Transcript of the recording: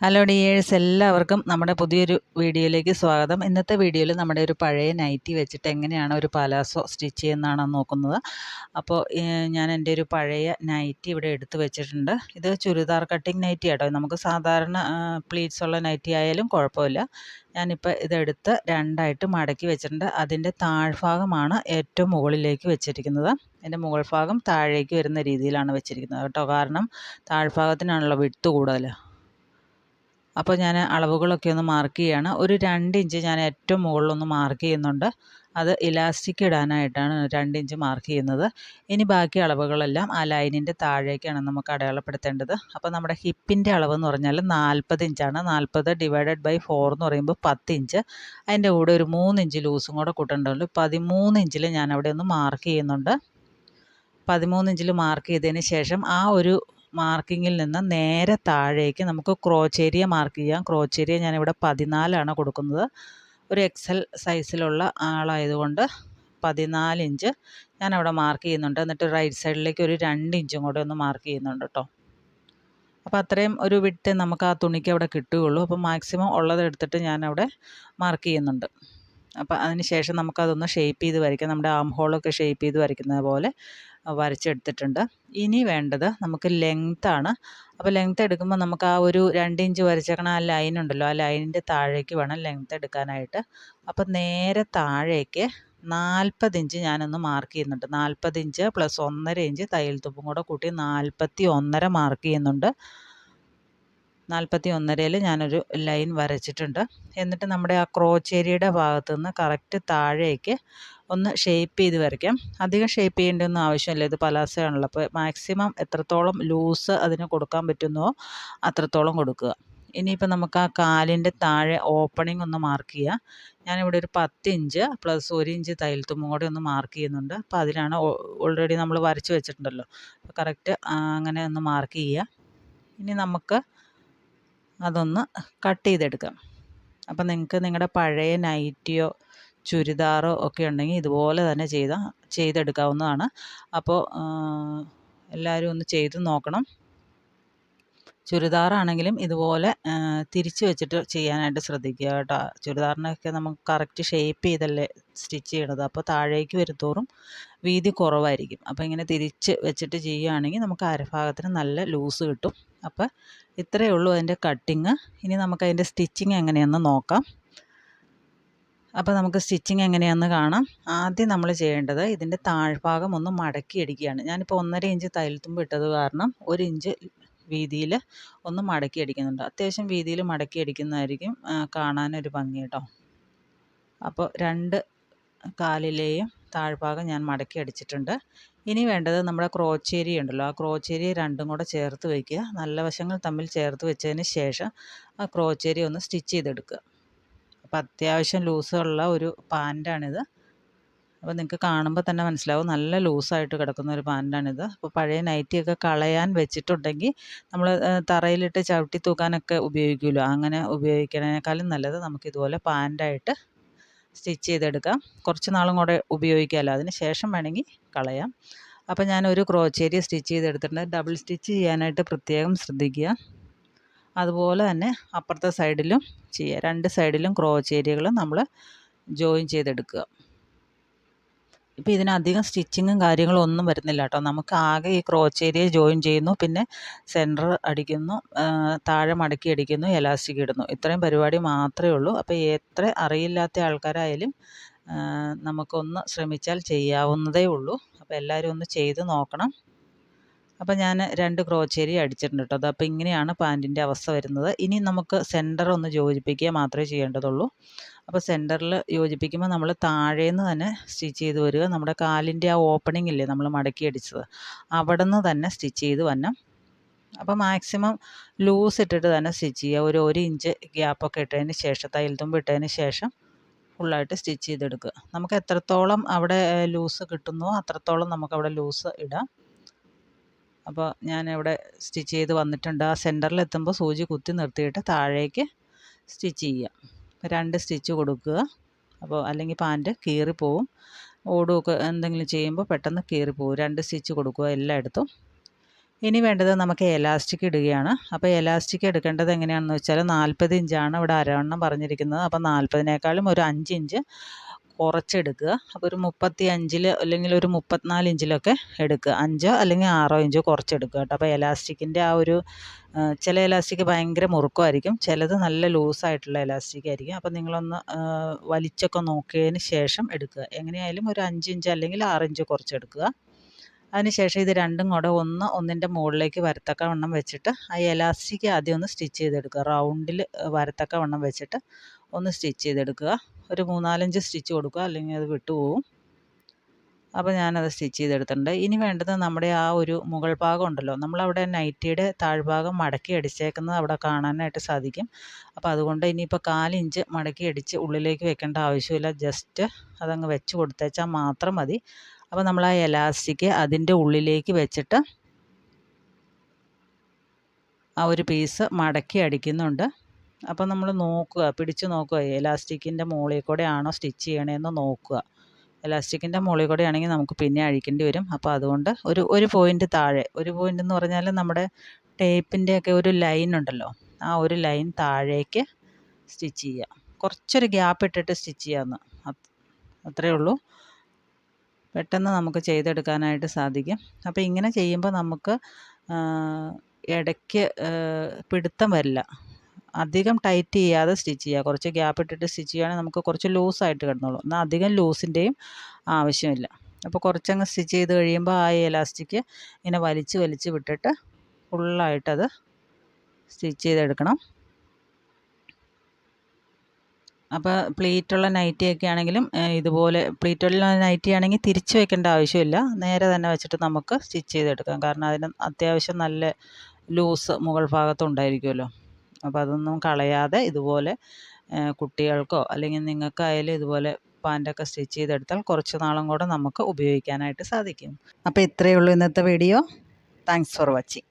Hello dears എല്ലാവർക്കും നമ്മുടെ പുതിയൊരു വീഡിയോയിലേക്ക് സ്വാഗതം. ഇന്നത്തെ വീഡിയോയിൽ നമ്മുടെ ഒരു പഴയ നൈറ്റി വെച്ചിട്ട് എങ്ങനെയാണ് ഒരു പലാസോ സ്റ്റിച്ച് ചെയ്യുന്നതാണ് നോക്കുന്നത്. അപ്പോൾ ഞാൻ എന്റെ ഒരു പഴയ നൈറ്റി ഇവിടെ എടുത്തു വെച്ചിട്ടുണ്ട്. ഇത് ചുരിദാർ കട്ടിങ് നൈറ്റി ആട്ടോ. നമുക്ക് സാധാരണ പ്ലീറ്റ്സ് ഉള്ള നൈറ്റി ആയാലും കുഴപ്പമില്ല. ഞാനിപ്പോൾ ഇതെടുത്ത് രണ്ടായിട്ട് മടക്കി വെച്ചിട്ടുണ്ട്. അതിന്റെ താഴ്ഭാഗമാണ് ഏറ്റവും മുകളിലേക്ക് വെച്ചിരിക്കുന്നത്. എന്റെ മുകൾ ഭാഗം താഴേക്ക് വരുന്ന രീതിയിലാണ് വെച്ചിരിക്കുന്നത് കേട്ടോ. കാരണം താഴ്ഭാഗത്തിനാണല്ലോ വിട്ട് കൂടുതൽ. അപ്പോൾ ഞാൻ അളവുകളൊക്കെ ഒന്ന് മാർക്ക് ചെയ്യുകയാണ് ഒരു രണ്ട് ഇഞ്ച് ഞാൻ ഏറ്റവും മുകളിലൊന്ന് മാർക്ക് ചെയ്യുന്നുണ്ട്. അത് ഇലാസ്റ്റിക് ഇടാനായിട്ടാണ് രണ്ട് ഇഞ്ച് മാർക്ക് ചെയ്യുന്നത്. ഇനി ബാക്കി അളവുകളെല്ലാം ആ ലൈനിന്റെ താഴേക്കാണ് നമുക്ക് അടയാളപ്പെടുത്തേണ്ടത്. അപ്പോൾ നമ്മുടെ ഹിപ്പിന്റെ അളവ് എന്ന് പറഞ്ഞാൽ നാൽപ്പത് ഇഞ്ചാണ്. നാൽപ്പത് ഡിവൈഡഡ് ബൈ ഫോർ എന്ന് പറയുമ്പോൾ പത്ത് ഇഞ്ച്. അതിന്റെ കൂടെ ഒരു മൂന്ന് ഇഞ്ച് ലൂസും കൂടെ കൂട്ടേണ്ടതുള്ളൂ പതിമൂന്ന് ഇഞ്ചിൽ ഞാൻ അവിടെ ഒന്ന് മാർക്ക് ചെയ്യുന്നുണ്ട്. പതിമൂന്ന് ഇഞ്ചിൽ മാർക്ക് ചെയ്തതിന് ശേഷം ആ ഒരു മാർക്കിങ്ങിൽ നിന്ന് നേരെ താഴേക്ക് നമുക്ക് ക്രോച്ചേരിയ മാർക്ക് ചെയ്യാം. ക്രോച്ചേരിയ ഞാനിവിടെ പതിനാലാണ് കൊടുക്കുന്നത്. ഒരു എക്സൽ സൈസിലുള്ള ആളായതുകൊണ്ട് പതിനാല് ഇഞ്ച് ഞാനവിടെ മാർക്ക് ചെയ്യുന്നുണ്ട്. എന്നിട്ട് റൈറ്റ് സൈഡിലേക്ക് ഒരു രണ്ട് ഇഞ്ചും കൂടെ ഒന്ന് മാർക്ക് ചെയ്യുന്നുണ്ട് കേട്ടോ അപ്പോൾ അത്രയും ഒരു വിട്ട് നമുക്ക് ആ തുണിക്ക് അവിടെ കിട്ടുകയുള്ളൂ. അപ്പോൾ മാക്സിമം ഉള്ളത് എടുത്തിട്ട് ഞാനവിടെ മാർക്ക് ചെയ്യുന്നുണ്ട്. അപ്പോൾ അതിന് ശേഷം നമുക്കതൊന്ന് ഷേപ്പ് ചെയ്ത് വരയ്ക്കാം. നമ്മുടെ ആം ഹോളൊക്കെ ഷേപ്പ് ചെയ്ത് വരയ്ക്കുന്നത് പോലെ വരച്ചെടുത്തിട്ടുണ്ട്. ഇനി വേണ്ടത് നമുക്ക് ലെങ്ത്താണ് അപ്പോൾ ലെങ്ത്ത് എടുക്കുമ്പോൾ നമുക്ക് ആ ഒരു രണ്ട് ഇഞ്ച് വരച്ചേക്കണ ആ ലൈൻ ഉണ്ടല്ലോ ആ ലൈനിന്റെ താഴേക്ക് വേണം ലെങ്ത്ത് എടുക്കാനായിട്ട്. അപ്പോൾ നേരെ താഴേക്ക് നാൽപ്പത് ഇഞ്ച് ഞാനൊന്ന് മാർക്ക് ചെയ്യുന്നുണ്ട്. നാൽപ്പത് ഇഞ്ച് പ്ലസ് ഒന്നര ഇഞ്ച് തയ്യൽ തുപ്പും കൂടെ കൂട്ടി നാൽപ്പത്തി ഒന്നര മാർക്ക് ചെയ്യുന്നുണ്ട്. നാൽപ്പത്തി ഒന്നരയിൽ ഞാനൊരു ലൈൻ വരച്ചിട്ടുണ്ട്. എന്നിട്ട് നമ്മുടെ ആ ക്രോച്ചേരിയുടെ ഭാഗത്തു നിന്ന് കറക്റ്റ് താഴേക്ക് ഒന്ന് ഷേപ്പ് ചെയ്ത് വരയ്ക്കാം. അധികം ഷേപ്പ് ചെയ്യേണ്ടൊന്നും ആവശ്യമില്ല. ഇത് പലാസയാണല്ലോ. അപ്പോൾ മാക്സിമം എത്രത്തോളം ലൂസ് അതിന് കൊടുക്കാൻ പറ്റുന്നോ അത്രത്തോളം കൊടുക്കുക. ഇനിയിപ്പോൾ നമുക്ക് ആ കാലിന്റെ താഴെ ഓപ്പണിംഗ് ഒന്ന് മാർക്ക് ചെയ്യുക ഞാനിവിടെ ഒരു പത്ത് ഇഞ്ച് പ്ലസ് ഒരു ഇഞ്ച് തയ്യൽത്തുമ്പും കൂടെ ഒന്ന് മാർക്ക് ചെയ്യുന്നുണ്ട്. അപ്പോൾ അതിലാണ് ഓൾറെഡി നമ്മൾ വരച്ച് വെച്ചിട്ടുണ്ടല്ലോ. അപ്പോൾ കറക്റ്റ് അങ്ങനെ ഒന്ന് മാർക്ക് ചെയ്യുക. ഇനി നമുക്ക് അതൊന്ന് കട്ട് ചെയ്തെടുക്കാം അപ്പം നിങ്ങൾക്ക് നിങ്ങളുടെ പഴയ നൈറ്റിയോ ചുരിദാറോ ഒക്കെ ഉണ്ടെങ്കിൽ ഇതുപോലെ തന്നെ ചെയ്ത ചെയ്തെടുക്കാവുന്നതാണ്. അപ്പോൾ എല്ലാവരും ഒന്ന് ചെയ്ത് നോക്കണം. ചുരിദാറാണെങ്കിലും ഇതുപോലെ തിരിച്ച് വെച്ചിട്ട് ചെയ്യാനായിട്ട് ശ്രദ്ധിക്കുക കേട്ടോ. ചുരിദാറിനൊക്കെ നമുക്ക് കറക്റ്റ് ഷേപ്പ് ചെയ്തല്ലേ സ്റ്റിച്ച് ചെയ്യണത്. അപ്പോൾ താഴേക്ക് വരുത്തോറും വീതി കുറവായിരിക്കും. അപ്പോൾ ഇങ്ങനെ തിരിച്ച് വെച്ചിട്ട് ചെയ്യുകയാണെങ്കിൽ നമുക്ക് അരഭാഗത്തിന് നല്ല ലൂസ് കിട്ടും. അപ്പോൾ ഇത്രയേ ഉള്ളൂ അതിന്റെ കട്ടിങ് ഇനി നമുക്ക് അതിന്റെ സ്റ്റിച്ചിങ് എങ്ങനെയാണെന്ന് നോക്കാം. അപ്പോൾ നമുക്ക് സ്റ്റിച്ചിങ് എങ്ങനെയാണെന്ന് കാണാം. ആദ്യം നമ്മൾ ചെയ്യേണ്ടത് ഇതിന്റെ താഴ്ഭാഗം ഒന്ന് മടക്കി അടിക്കുകയാണ്. ഞാനിപ്പോൾ ഒന്നര ഇഞ്ച് തയ്യൽത്തുമ്പ് ഇട്ടത് കാരണം ഒരു ഇഞ്ച് വീതിയിൽ ഒന്ന് മടക്കി അടിക്കുന്നുണ്ട്. അത്യാവശ്യം വീതിയിൽ മടക്കി അടിക്കുന്നതായിരിക്കും കാണാനൊരു ഭംഗി കേട്ടോ. അപ്പോൾ രണ്ട് കാലിലെയും താഴ്ഭാഗം ഞാൻ മടക്കി അടിച്ചിട്ടുണ്ട്. ഇനി വേണ്ടത് നമ്മുടെ ക്രോച്ചേരി ഉണ്ടല്ലോ. ആ ക്രോച്ചേരി രണ്ടും കൂടെ ചേർത്ത് വയ്ക്കുക. നല്ല വശങ്ങൾ തമ്മിൽ ചേർത്ത് വെച്ചതിന് ശേഷം ആ ക്രോച്ചേരി ഒന്ന് സ്റ്റിച്ച് ചെയ്തെടുക്കുക. അപ്പോൾ അത്യാവശ്യം ലൂസുള്ള ഒരു പാന്റാണിത് അപ്പോൾ നിങ്ങൾക്ക് കാണുമ്പോൾ തന്നെ മനസ്സിലാവും. നല്ല ലൂസായിട്ട് കിടക്കുന്ന ഒരു പാന്റാണിത് അപ്പോൾ പഴയ നൈറ്റിയൊക്കെ കളയാൻ വെച്ചിട്ടുണ്ടെങ്കിൽ നമ്മൾ തറയിലിട്ട് ചവിട്ടി തൂക്കാനൊക്കെ ഉപയോഗിക്കുമല്ലോ. അങ്ങനെ ഉപയോഗിക്കുന്നതിനേക്കാളും നല്ലത് നമുക്കിതുപോലെ പാന്റായിട്ട് സ്റ്റിച്ച് ചെയ്തെടുക്കാം. കുറച്ച് നാളും കൂടെ ഉപയോഗിക്കാമല്ലോ അതിന് ശേഷം വേണമെങ്കിൽ കളയാം. അപ്പോൾ ഞാനൊരു ക്രോച്ചേരി സ്റ്റിച്ച് ചെയ്തെടുത്തിട്ടുണ്ട്. ഡബിൾ സ്റ്റിച്ച് ചെയ്യാനായിട്ട് പ്രത്യേകം ശ്രദ്ധിക്കുക. അതുപോലെ തന്നെ അപ്പുറത്തെ സൈഡിലും ചെയ്യുക രണ്ട് സൈഡിലും ക്രോച്ചേരികൾ നമ്മൾ ജോയിൻ ചെയ്തെടുക്കുക. ഇപ്പോൾ ഇതിനധികം സ്റ്റിച്ചിങ്ങും കാര്യങ്ങളും ഒന്നും വരുന്നില്ല കേട്ടോ നമുക്ക് ആകെ ഈ ക്രോച്ച് ഏരിയ ജോയിൻ ചെയ്യുന്നു പിന്നെ സെന്റർ അടിക്കുന്നു താഴെ മടക്കി അടിക്കുന്നു എലാസ്റ്റിക് ഇടുന്നു. ഇത്രയും പരിപാടി മാത്രമേ ഉള്ളൂ. അപ്പോൾ എത്ര അറിയില്ലാത്ത ആൾക്കാരായാലും നമുക്കൊന്ന് ശ്രമിച്ചാൽ ചെയ്യാവുന്നതേ ഉള്ളൂ. അപ്പോൾ എല്ലാവരും ഒന്ന് ചെയ്ത് നോക്കണം. അപ്പോൾ ഞാൻ രണ്ട് ക്രോച്ചേരി അടിച്ചിട്ടുണ്ട് കേട്ടോ അപ്പോൾ ഇങ്ങനെയാണ് പാന്റിന്റെ അവസ്ഥ വരുന്നത്. ഇനി നമുക്ക് സെന്റർ ഒന്ന് യോജിപ്പിക്കുക മാത്രമേ ചെയ്യേണ്ടതുള്ളൂ. അപ്പോൾ സെന്ററിൽ യോജിപ്പിക്കുമ്പോൾ നമ്മൾ താഴേന്ന് തന്നെ സ്റ്റിച്ച് ചെയ്ത് വരിക. നമ്മുടെ കാലിന്റെ ആ ഓപ്പണിംഗ് ഇല്ലേ നമ്മൾ മടക്കി അടിച്ചത്. അവിടെ നിന്ന് തന്നെ സ്റ്റിച്ച് ചെയ്ത് വരണം. അപ്പോൾ മാക്സിമം ലൂസ് ഇട്ടിട്ട് തന്നെ സ്റ്റിച്ച് ചെയ്യുക. ഒരു ഒരു ഇഞ്ച് ഗ്യാപ്പൊക്കെ ഇട്ടതിന് ശേഷം തയ്യൽ തുമ്പ് ഇട്ടതിന് ശേഷം ഫുള്ളായിട്ട് സ്റ്റിച്ച് ചെയ്തെടുക്കുക. നമുക്ക് എത്രത്തോളം അവിടെ ലൂസ് കിട്ടുന്നോ അത്രത്തോളം നമുക്ക് അവിടെ ലൂസ് ഇടാം. അപ്പോൾ ഞാൻ ഞാനിവിടെ സ്റ്റിച്ച് ചെയ്ത് വന്നിട്ടുണ്ട്. ആ സെന്ററിൽ എത്തുമ്പോൾ സൂചി കുത്തി നിർത്തിയിട്ട് താഴേക്ക് സ്റ്റിച്ച് ചെയ്യുക രണ്ട് സ്റ്റിച്ച് കൊടുക്കുക. അപ്പോൾ അല്ലെങ്കിൽ പാന്റ് കീറിപ്പോവും ഓടുമൊക്കെ എന്തെങ്കിലും ചെയ്യുമ്പോൾ പെട്ടെന്ന് കീറിപ്പോവും രണ്ട് സ്റ്റിച്ച് കൊടുക്കുക എല്ലായിടത്തും. ഇനി വേണ്ടത് നമുക്ക് എലാസ്റ്റിക് ഇടുകയാണ്. അപ്പോൾ എലാസ്റ്റിക് എടുക്കേണ്ടത് എങ്ങനെയാണെന്ന് വെച്ചാൽ നാൽപ്പത് ഇഞ്ചാണ് ഇവിടെ അരവണ്ണം പറഞ്ഞിരിക്കുന്നത്. അപ്പോൾ നാൽപ്പതിനേക്കാളും ഒരു അഞ്ച് ഇഞ്ച് കുറച്ചെടുക്കുക. അപ്പോൾ ഒരു മുപ്പത്തി അഞ്ചിൽ അല്ലെങ്കിൽ ഒരു മുപ്പത്തിനാല് ഇഞ്ചിലൊക്കെ എടുക്കുക. അഞ്ചോ അല്ലെങ്കിൽ ആറോ ഇഞ്ചോ കുറച്ചെടുക്കുക കേട്ടോ. അപ്പോൾ എലാസ്റ്റിക്കിന്റെ ആ ഒരു ചില എലാസ്റ്റിക് ഭയങ്കര മുറുക്കമായിരിക്കും. ചിലത് നല്ല ലൂസായിട്ടുള്ള എലാസ്റ്റിക് ആയിരിക്കും. അപ്പോൾ നിങ്ങളൊന്ന് വലിച്ചൊക്കെ നോക്കിയതിന് ശേഷം എടുക്കുക. എങ്ങനെയായാലും ഒരു അഞ്ച് ഇഞ്ച് അല്ലെങ്കിൽ ആറ് ഇഞ്ച് കുറച്ചെടുക്കുക. അതിനുശേഷം ഇത് രണ്ടും കൂടെ ഒന്ന് ഒന്നിന്റെ മുകളിലേക്ക് വരത്തക്ക വണ്ണം വെച്ചിട്ട് ആ എലാസ്റ്റിക് ആദ്യം ഒന്ന് സ്റ്റിച്ച് ചെയ്തെടുക്കുക. റൗണ്ടിൽ വരത്തക്ക വണ്ണം വെച്ചിട്ട് ഒന്ന് സ്റ്റിച്ച് ചെയ്തെടുക്കുക. ഒരു മൂന്നാലഞ്ച് സ്റ്റിച്ച് കൊടുക്കുക. അല്ലെങ്കിൽ അത് വിട്ടുപോകും അപ്പോൾ ഞാനത് സ്റ്റിച്ച് ചെയ്തെടുത്തിട്ടുണ്ട്. ഇനി വേണ്ടത് നമ്മുടെ ആ ഒരു മുകൾ ഭാഗം ഉണ്ടല്ലോ നമ്മളവിടെ നൈറ്റിയുടെ താഴ്ഭാഗം മടക്കി അടിച്ചേക്കുന്നത് അവിടെ കാണാനായിട്ട് സാധിക്കും. അപ്പോൾ അതുകൊണ്ട് ഇനിയിപ്പോൾ കാലിഞ്ച് മടക്കി അടിച്ച് ഉള്ളിലേക്ക് വെക്കേണ്ട ആവശ്യമില്ല. ജസ്റ്റ് അതങ്ങ് വെച്ച് കൊടുത്തേച്ചാൽ മാത്രം മതി. അപ്പോൾ നമ്മൾ ആ എലാസ്റ്റിക് അതിന്റെ ഉള്ളിലേക്ക് വെച്ചിട്ട് ആ ഒരു പീസ് മടക്കി അടിക്കുന്നുണ്ട്. അപ്പോൾ നമ്മൾ നോക്കുക പിടിച്ച് നോക്കുക എലാസ്റ്റിക്കിന്റെ മുകളിൽ കൂടെ ആണോ സ്റ്റിച്ച് ചെയ്യണേന്ന് നോക്കുക. എലാസ്റ്റിക്കിന്റെ മുകളിൽ കൂടെ ആണെങ്കിൽ നമുക്ക് പിന്നെ അഴിക്കേണ്ടി വരും. അപ്പോൾ അതുകൊണ്ട് ഒരു ഒരു പോയിന്റ് താഴെ. ഒരു പോയിന്റ് എന്ന് പറഞ്ഞാൽ നമ്മുടെ ടേപ്പിന്റെയൊക്കെ ഒരു ലൈൻ ഉണ്ടല്ലോ. ആ ഒരു ലൈൻ താഴേക്ക് സ്റ്റിച്ച് ചെയ്യുക. കുറച്ചൊരു ഗ്യാപ്പ് ഇട്ടിട്ട് സ്റ്റിച്ച് ചെയ്യാമെന്ന് അത്രയേ ഉള്ളൂ. പെട്ടെന്ന് നമുക്ക് ചെയ്തെടുക്കാനായിട്ട് സാധിക്കും. അപ്പോൾ ഇങ്ങനെ ചെയ്യുമ്പോൾ നമുക്ക് ഇടയ്ക്ക് പിടുത്തം വരില്ല. അധികം ടൈറ്റ് ചെയ്യാതെ സ്റ്റിച്ച് ചെയ്യുക. കുറച്ച് ഗ്യാപ്പ് ഇട്ടിട്ട് സ്റ്റിച്ച് ചെയ്യുകയാണെങ്കിൽ നമുക്ക് കുറച്ച് ലൂസായിട്ട് കിടന്നോളൂ. എന്നാൽ അധികം ലൂസിന്റെയും ആവശ്യമില്ല. അപ്പോൾ കുറച്ചങ്ങ് സ്റ്റിച്ച് ചെയ്ത് കഴിയുമ്പോൾ ആ എലാസ്റ്റിക് ഇങ്ങനെ വലിച്ച് വലിച്ച് വിട്ടിട്ട് ഫുള്ളായിട്ടത് സ്റ്റിച്ച് ചെയ്തെടുക്കണം. അപ്പോൾ പ്ലീറ്റുള്ള നൈറ്റിയൊക്കെ ആണെങ്കിലും ഇതുപോലെ പ്ലീറ്റുള്ള നൈറ്റി ആണെങ്കിൽ തിരിച്ച് വെക്കേണ്ട ആവശ്യമില്ല. നേരെ തന്നെ വെച്ചിട്ട് നമുക്ക് സ്റ്റിച്ച് ചെയ്തെടുക്കാം. കാരണം അതിന് അത്യാവശ്യം നല്ല ലൂസ് മുകൾ ഭാഗത്തുണ്ടായിരിക്കുമല്ലോ അപ്പോൾ അതൊന്നും കളയാതെ ഇതുപോലെ കുട്ടികൾക്കോ അല്ലെങ്കിൽ നിങ്ങൾക്കായാലും ഇതുപോലെ പാന്റൊക്കെ സ്റ്റിച്ച് ചെയ്തെടുത്താൽ കുറച്ച് നാളും കൂടെ നമുക്ക് ഉപയോഗിക്കാനായിട്ട് സാധിക്കും. അപ്പോൾ ഇത്രയേ ഉള്ളൂ ഇന്നത്തെ വീഡിയോ. Thanks for watching